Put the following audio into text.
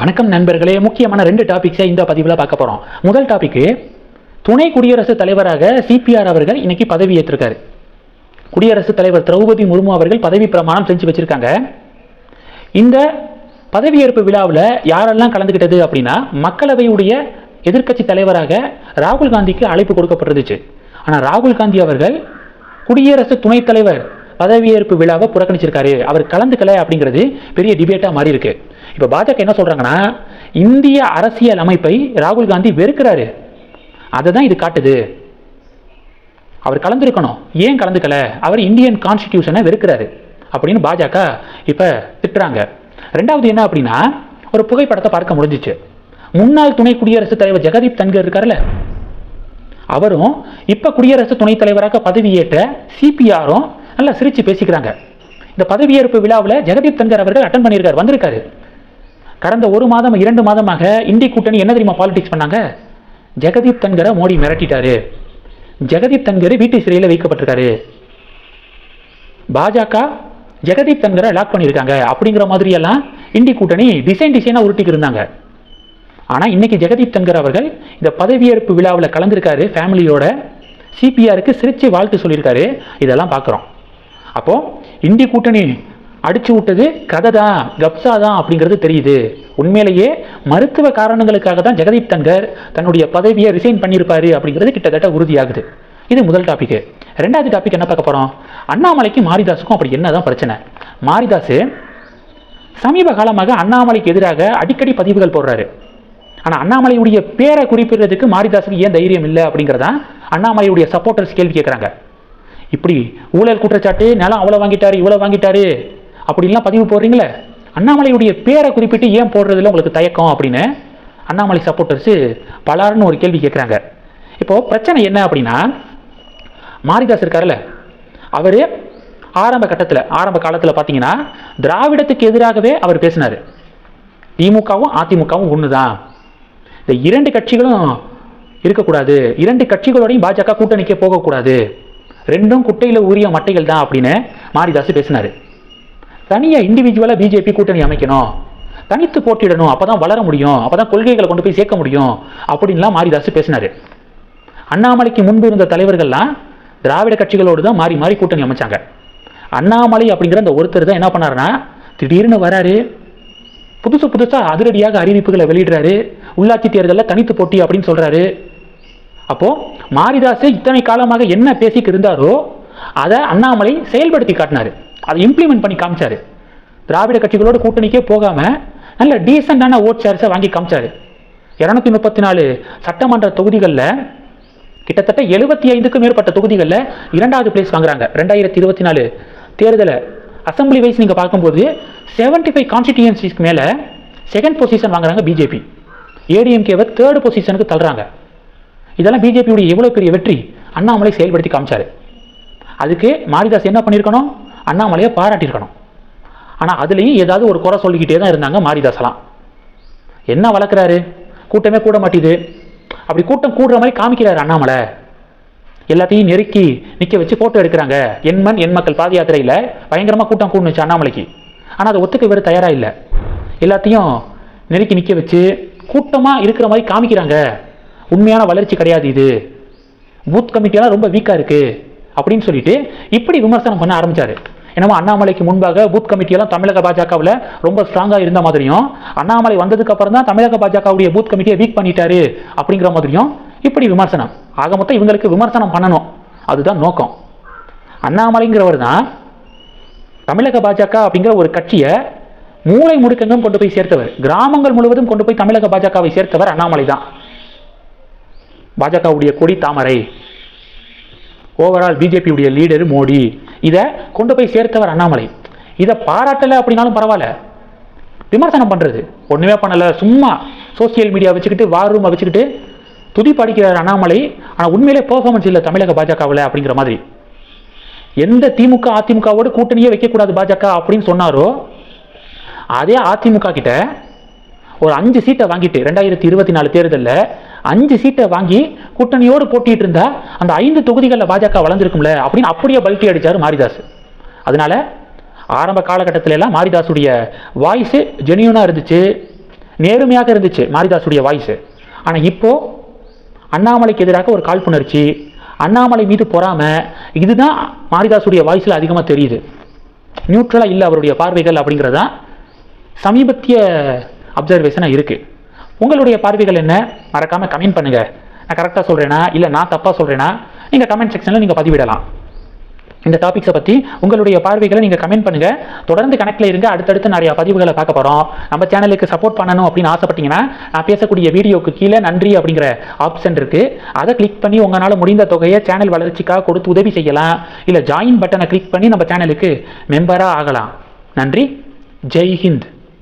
வணக்கம் நண்பர்களே. முக்கியமான ரெண்டு டாபிக்ஸை இந்த பதிவில் பார்க்க போகிறோம் முதல் டாபிக்கு துணை குடியரசுத் தலைவராக சிபிஆர் அவர்கள் இன்னைக்கு பதவி ஏற்றிருக்காரு. குடியரசுத் தலைவர் திரௌபதி முர்மு அவர்கள் பதவி பிரமாணம் செஞ்சு வச்சுருக்காங்க. இந்த பதவியேற்பு விழாவில் யாரெல்லாம் கலந்துக்கிட்டது அப்படின்னா மக்களவையுடைய எதிர்க்கட்சி தலைவராக ராகுல் காந்திக்கு அழைப்பு கொடுக்கப்பட்டிருந்துச்சு. ஆனால் ராகுல் காந்தி அவர்கள் குடியரசு துணைத் தலைவர் பதவியேற்பு விழாவை புறக்கணிச்சிருக்காரு. அவர் கலந்துக்கல அப்படிங்கிறது பெரிய டிபேட்டாக மாறி இருக்குது இப்போ பாஜக என்ன சொல்கிறாங்கன்னா இந்திய அரசியல் அமைப்பை ராகுல் காந்தி வெறுக்கிறாரு. அதை தான் இது காட்டுது. அவர் கலந்துருக்கணும். ஏன் கலந்துக்கல? அவர் இந்தியன் கான்ஸ்டிடியூஷனை வெறுக்கிறாரு அப்படின்னு பாஜக இப்போ திட்டுறாங்க. ரெண்டாவது என்ன அப்படின்னா ஒரு புகைப்படத்தை பார்க்க முடிஞ்சிச்சு. முன்னாள் துணை குடியரசுத் தலைவர் ஜெகதீப் தன்கர் இருக்கார்ல அவரும் இப்போ குடியரசு துணைத் தலைவராக பதவியேற்ற சிபிஆரும் நல்லா சிரித்து பேசிக்கிறாங்க. இந்த பதவியேற்பு விழாவில் ஜெகதீப் தன்கர் அவர்கள் அட்டன் பண்ணியிருக்கார் வந்திருக்காரு. கடந்த ஒரு மாதம் இரண்டு மாதமாக இந்தி கூட்டணி என்ன தெரியுமா பாலிடிக்ஸ் பண்ணாங்க? ஜெகதீப் தன்கரை மோடி மிரட்டிட்டாரு. ஜெகதீப் தன்கர் வீட்டு சிறையில் வைக்கப்பட்டிருக்காரு. பாஜக ஜெகதீப் தன்கரை லாக் பண்ணியிருக்காங்க. அப்படிங்கிற மாதிரியெல்லாம் இந்தி கூட்டணி டிசைன் டிசைனாக உருட்டிக்கு இருந்தாங்க. ஆனால் இன்னைக்கு ஜெகதீப் தன்கர் அவர்கள் இந்த பதவியேற்பு விழாவில் கலந்துருக்காரு ஃபேமிலியோட சிபிஆருக்கு சிரித்து வாழ்த்து சொல்லியிருக்காரு. இதெல்லாம் பார்க்குறோம் அப்போது இந்தி கூட்டணி அடிச்சு விட்டது கதை தான் கப்சா தான் அப்படிங்கிறது தெரியுது. உண்மையிலேயே மருத்துவ காரணங்களுக்காக தான் ஜெகதீப் தங்கர் தன்னுடைய பதவியை ரிசைன் பண்ணியிருப்பாரு அப்படிங்கிறது கிட்டத்தட்ட உறுதியாகுது. இது முதல் டாபிக் ரெண்டாவது டாபிக் என்ன பார்க்க போகிறோம் அண்ணாமலைக்கும் மாரிதாஸுக்கும் அப்படி என்னதான் பிரச்சனை? மாரிதாஸ் சமீப காலமாக அண்ணாமலைக்கு எதிராக அடிக்கடி பதிவுகள் போடுறாரு. ஆனால் அண்ணாமலையுடைய பேரை குறிப்பிடுறதுக்கு மாரிதாஸுக்கு ஏன் தைரியம் இல்லை அப்படிங்கிறதான் அண்ணாமலையுடைய சப்போர்ட்டர்ஸ் கேள்வி கேட்குறாங்க. இப்படி ஊழல் குற்றச்சாட்டு நிலம் அவ்வளோ வாங்கிட்டாரு இவ்வளோ வாங்கிட்டாரு அப்படின்லாம் பதிவு போடுறீங்களே? அண்ணாமலையுடைய பேரை குறிப்பிட்டு ஏன் போடுறதுல உங்களுக்கு தயக்கம் அப்படின்னு அண்ணாமலை சப்போர்ட்டர்ஸு பலாருன்னு ஒரு கேள்வி கேட்குறாங்க. இப்போது பிரச்சனை என்ன அப்படின்னா மாரிதாஸ் இருக்கார்ல அவர் ஆரம்ப கட்டத்தில் ஆரம்ப காலத்தில் பார்த்தீங்கன்னா திராவிடத்துக்கு எதிராகவே அவர் பேசினார். திமுகவும் அதிமுகவும் ஒன்று தான் இந்த இரண்டு கட்சிகளும் இருக்கக்கூடாது. இரண்டு கட்சிகளோடையும் பாஜக கூட்டணிக்கே போகக்கூடாது. ரெண்டும் குட்டையில் உரிய மட்டைகள் தான் அப்படின்னு மாரிதாஸ் பேசினார். தனியாக இண்டிவிஜுவலாக பிஜேபி கூட்டணி அமைக்கணும். தனித்து போட்டியிடணும் அப்போ தான் வளர முடியும் அப்போ தான் கொள்கைகளை கொண்டு போய் சேர்க்க முடியும் அப்படின்லாம் மாரிதாஸ் பேசினார். அண்ணாமலைக்கு முன்பு இருந்த தலைவர்கள்லாம் திராவிட கட்சிகளோடு தான் மாறி மாறி கூட்டணி அமைச்சாங்க. அண்ணாமலை அப்படிங்கிற அந்த ஒருத்தர் தான் என்ன பண்ணாருன்னா திடீர்னு வராரு புதுசு புதுசாக அதிரடியாக அறிவிப்புகளை வெளியிடுறாரு உள்ளாட்சி தேர்தலில் தனித்து போட்டி அப்படின்னு சொல்கிறாரு அப்போது மாரிதாஸ் இத்தனை காலமாக என்ன பேசிக்கிட்டு இருந்தாரோ அதை அண்ணாமலை செயல்படுத்தி காட்டினாரு. அதை இம்ப்ளிமெண்ட் பண்ணி காமிச்சாரு. திராவிட கட்சிகளோட கூட்டணிக்கே போகாமல் நல்ல டீசெண்டான ஓட் ஷேர்ஸை வாங்கி காமிச்சாரு. இரநூத்தி முப்பத்தி நாலு சட்டமன்ற தொகுதிகளில் கிட்டத்தட்ட எழுபத்தி ஐந்துக்கும் மேற்பட்ட தொகுதிகளில் இரண்டாவது பிளேஸ் வாங்குறாங்க. ரெண்டாயிரத்தி இருபத்தி நாலு தேர்தலை அசம்பிளி வைஸ் நீங்கள் பார்க்கும்போது செவன்டி ஃபைவ் கான்ஸ்டிடியூன்சிஸ்க்கு மேலே செகண்ட் பொசிஷன் வாங்குறாங்க பிஜேபி ஏடிஎம்கேவை தேர்டு பொசிஷனுக்கு தள்ளுறாங்க. இதெல்லாம் பிஜேபியுடைய எவ்வளோ பெரிய வெற்றி அண்ணாமலை செயல்படுத்தி காமிச்சாரு. அதுக்கு மாரிதாஸ் என்ன பண்ணியிருக்கணும் அண்ணாமலையை பாராட்டியிருக்கணும். ஆனால் அதுலேயும் ஏதாவது ஒரு குறை சொல்லிக்கிட்டே தான் இருந்தாங்க மாரிதாஸ்லாம் என்ன வளர்க்குறாரு? கூட்டமே கூட மாட்டேது. அப்படி கூட்டம் கூடுற மாதிரி காமிக்கிறாரு அண்ணாமலை. எல்லாத்தையும் நெருக்கி நிற்க வச்சு ஃபோட்டோ எடுக்கிறாங்க. எண்மண் எண் மக்கள் பாத யாத்திரையில் பயங்கரமாக கூட்டம் கூடுனுச்சு அண்ணாமலைக்கு. ஆனால் அதை ஒத்துக்க வேறு தயாராக இல்லை. எல்லாத்தையும் நெருக்கி நிற்க வச்சு கூட்டமாக இருக்கிற மாதிரி காமிக்கிறாங்க. உண்மையான வளர்ச்சி கிடையாது இது. பூத் கமிட்டியெல்லாம் ரொம்ப வீக்காக இருக்குது அப்படின்னு சொல்லிட்டு இப்படி விமர்சனம் பண்ண ஆரம்பிச்சாரு. என்னமோ அண்ணாமலைக்கு முன்பாக பூத் கமிட்டியெல்லாம் தமிழக பாஜகவில் ரொம்ப ஸ்ட்ராங்காக இருந்த மாதிரியும் அண்ணாமலை வந்ததுக்கு அப்புறம் தான் தமிழக பாஜகவுடைய பூத் கமிட்டியை வீக் பண்ணிட்டாரு அப்படிங்கிற மாதிரியும் இப்படி விமர்சனம். ஆக மொத்தம் இவங்களுக்கு விமர்சனம் பண்ணணும். அதுதான் நோக்கம். அண்ணாமலைங்கிறவர் தான் தமிழக பாஜக அப்படிங்கிற ஒரு கட்சியை மூளை முடுக்கெங்கும் கொண்டு போய் சேர்த்தவர். கிராமங்கள் முழுவதும் கொண்டு போய் தமிழக பாஜகவை சேர்த்தவர் அண்ணாமலை தான். பாஜகவுடைய கொடி தாமரை. ஓவரால் பிஜேபியுடைய லீடர் மோடி. இதை கொண்டு போய் சேர்த்தவர் அண்ணாமலை. இதை பாராட்டலை அப்படின்னாலும் பரவாயில்ல. விமர்சனம் பண்ணுறது ஒன்றுமே பண்ணலை. சும்மா சோசியல் மீடியா வச்சுக்கிட்டு வார் ரூமை வச்சுக்கிட்டு துதி படிக்கிறார் அண்ணாமலை. ஆனால் உண்மையிலே பெர்ஃபார்மன்ஸ் இல்லை தமிழக பாஜகவில் அப்படிங்கிற மாதிரி. எந்த திமுக அதிமுகவோடு கூட்டணியே வைக்கக்கூடாது பாஜக அப்படின்னு சொன்னாரோ அதே அதிமுக கிட்ட ஒரு அஞ்சு சீட்டை வாங்கிட்டு ரெண்டாயிரத்தி இருபத்தி நாலு தேர்தலில் அஞ்சு சீட்டை வாங்கி கூட்டணியோடு போட்டிட்டு இருந்தா அந்த ஐந்து தொகுதிகளில் பாஜக வளர்ந்துருக்கும்ல அப்படின்னு அப்படியே பல்ட்டி அடித்தார் மாரிதாஸ். அதனால ஆரம்ப காலகட்டத்தில எல்லாம் மாரிதாஸுடைய வாய்ஸு ஜெனியூனாக இருந்துச்சு நேர்மையாக இருந்துச்சு மாரிதாஸுடைய வாய்ஸு ஆனால் இப்போது அண்ணாமலைக்கு எதிராக ஒரு காழ்ப்புணர்ச்சி அண்ணாமலை மீது பொறாமல் இதுதான் மாரிதாஸுடைய வாய்ஸில் அதிகமாக தெரியுது. நியூட்ரலாக இல்லை அவருடைய பார்வைகள் அப்படிங்கிறது தான் சமீபத்திய அப்சர்வேஷனாக இருக்குது உங்களுடைய பார்வைகள் என்ன? மறக்காமல் கமெண்ட் பண்ணுங்கள் நான் கரெக்டாக சொல்கிறேனா இல்லை நான் தப்பாக சொல்கிறேனா நீங்கள் கமெண்ட் செக்ஷனில் நீங்கள் பதிவிடலாம். இந்த டாபிக்ஸை பற்றி உங்களுடைய பார்வைகளை நீங்கள் கமெண்ட் பண்ணுங்கள் தொடர்ந்து கணக்கில் இருங்க. அடுத்தடுத்து நிறைய பதிவுகளை பார்க்க போகிறோம் நம்ம சேனலுக்கு சப்போர்ட் பண்ணணும் அப்படின்னு ஆசைப்பட்டீங்கன்னா நான் பேசக்கூடிய வீடியோக்கு கீழே நன்றி அப்படிங்கிற ஆப்ஷன் இருக்குது அதை கிளிக் பண்ணி உங்களால் முடிந்த தொகையை சேனல் வளர்ச்சிக்காக கொடுத்து உதவி செய்யலாம். இல்லை ஜாயின் பட்டனை கிளிக் பண்ணி நம்ம சேனலுக்கு மெம்பராக ஆகலாம். நன்றி. ஜெய் ஹிந்த்.